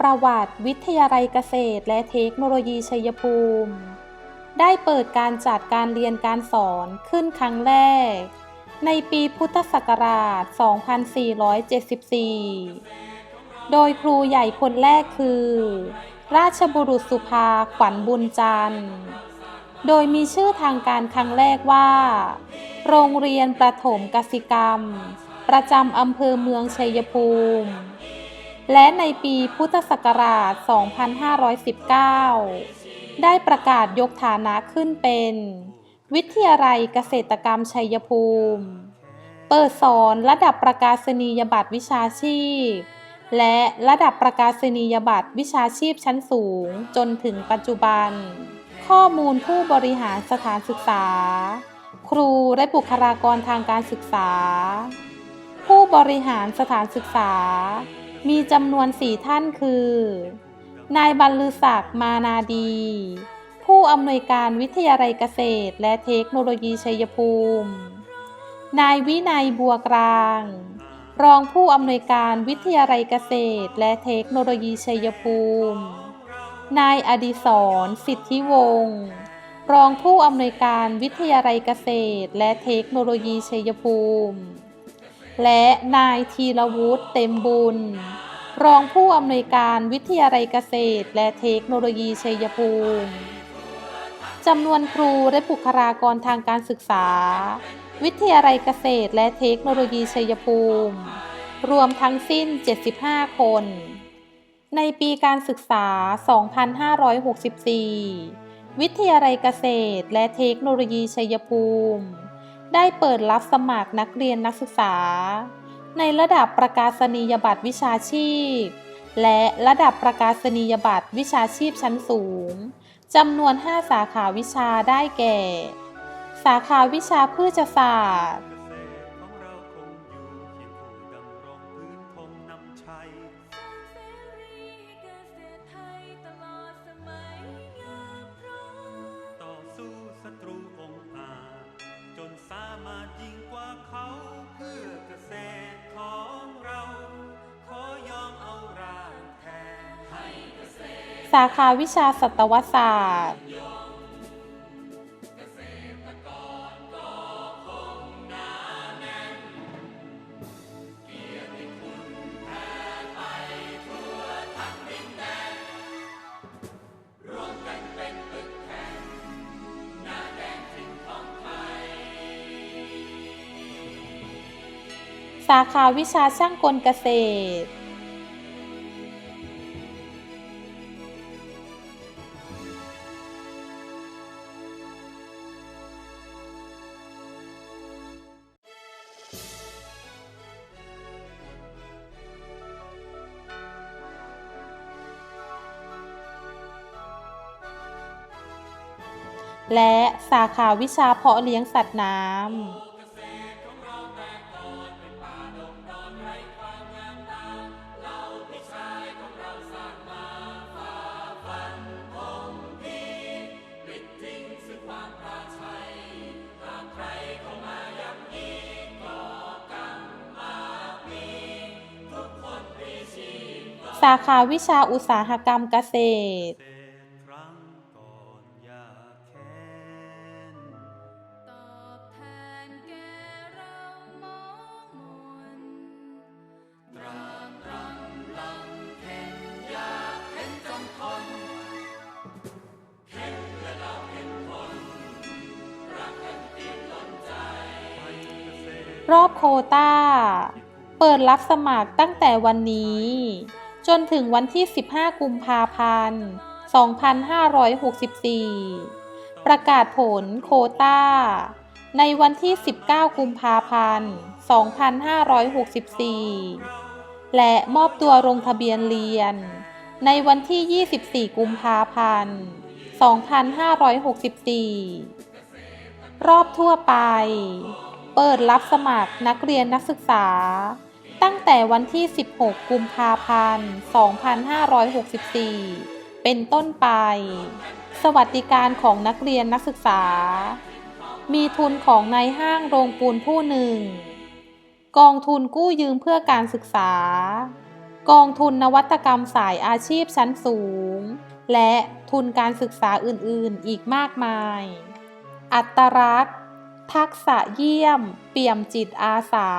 ประวัติวิทยาลัยเกษตร และเทคโนโลยีชัยภูมิ ได้เปิดการจัดการเรียนการสอนขึ้นครั้งแรก ในปีพุทธศักราช 2474 โดยครูใหญ่คนแรกคือ ราชบุรุษสุภาขวัญบุญจันทร์โดยมีชื่อทางการครั้งแรกว่า โรงเรียนประถมกสิกรรม ประจำอำเภอเมืองชัยภูมิ และในปีพุทธศักราช 2519 ได้ประกาศยกฐานะขึ้นเป็น วิทยาลัยเกษตรกรรมชัยภูมิ เปิดสอนระดับประกาศนียบัตรวิชาชีพ และระดับประกาศนียบัตรวิชาชีพชั้นสูงจนถึงปัจจุบัน ข้อมูลผู้บริหารสถานศึกษา ครูและบุคลากรทางการศึกษา ผู้บริหารสถานศึกษา มีจำนวนสี่ท่านคือ นายบรรลือศักดิ์มานาดี ผู้อำนวยการวิทยาลัยเกษตร และเทคโนโลยีชัยภูมิ นายวินัยบัวกลาง รองผู้อำนวยการวิทยาลัยเกษตร และเทคโนโลยีชัยภูมิ นายอดิศรสิทธิวงศ์รองผู้อำนวยการวิทยาลัยเกษตร และเทคโนโลยีชัยภูมิ และนายธีรวุฒิเต็มบุญ รองผู้อำนวยการวิทยาลัยเกษตร และเทคโนโลยีชัยภูมิจำนวนครูและบุคลากรทางการศึกษา วิทยาลัยเกษตร และเทคโนโลยีชัยภูมิ รวมทั้งสิ้น 75 คน ในปีการศึกษา 2564 วิทยาลัยเกษตร และเทคโนโลยีชัยภูมิ ได้เปิดรับสมัครนักเรียนนักศึกษา ในระดับประกาศนียบัตรวิชาชีพ และระดับประกาศนียบัตรวิชาชีพชั้นสูงจำนวน 5 สาขาวิชาได้แก่ สาขาวิชาพืชศาสตร์ สาขาวิชาสัตวศาสตร์สาขาวิชาช่างกลเกษตร และสาขาวิชาเพาะเลี้ยงสัตว์น้ำสาขาวิชาอุตสาหกรรมเกษตร รอบโคต้า เปิดรับสมัครตั้งแต่วันนี้ จนถึงวันที่ 15 กุมภาพันธ์ 2564 ประกาศผลโคต้า ในวันที่ 19 กุมภาพันธ์ 2564 และมอบตัวลงทะเบียนเรียน ในวันที่ 24 กุมภาพันธ์ 2564 รอบทั่วไป เปิดรับสมัครนักเรียนนักศึกษา ตั้งแต่วันที่ 16 กุมภาพันธ์ 2564 เป็นต้นไป สวัสดิการของนักเรียนนักศึกษา มีทุนของนายห้างโรงปูนผู้หนึ่ง กองทุนกู้ยืมเพื่อการศึกษา กองทุนนวัตกรรมสายอาชีพชั้นสูง และทุนการศึกษาอื่นๆ อีกมากมาย อัตลักษณ์ ทักษะเยี่ยม เปี่ยมจิตอาสา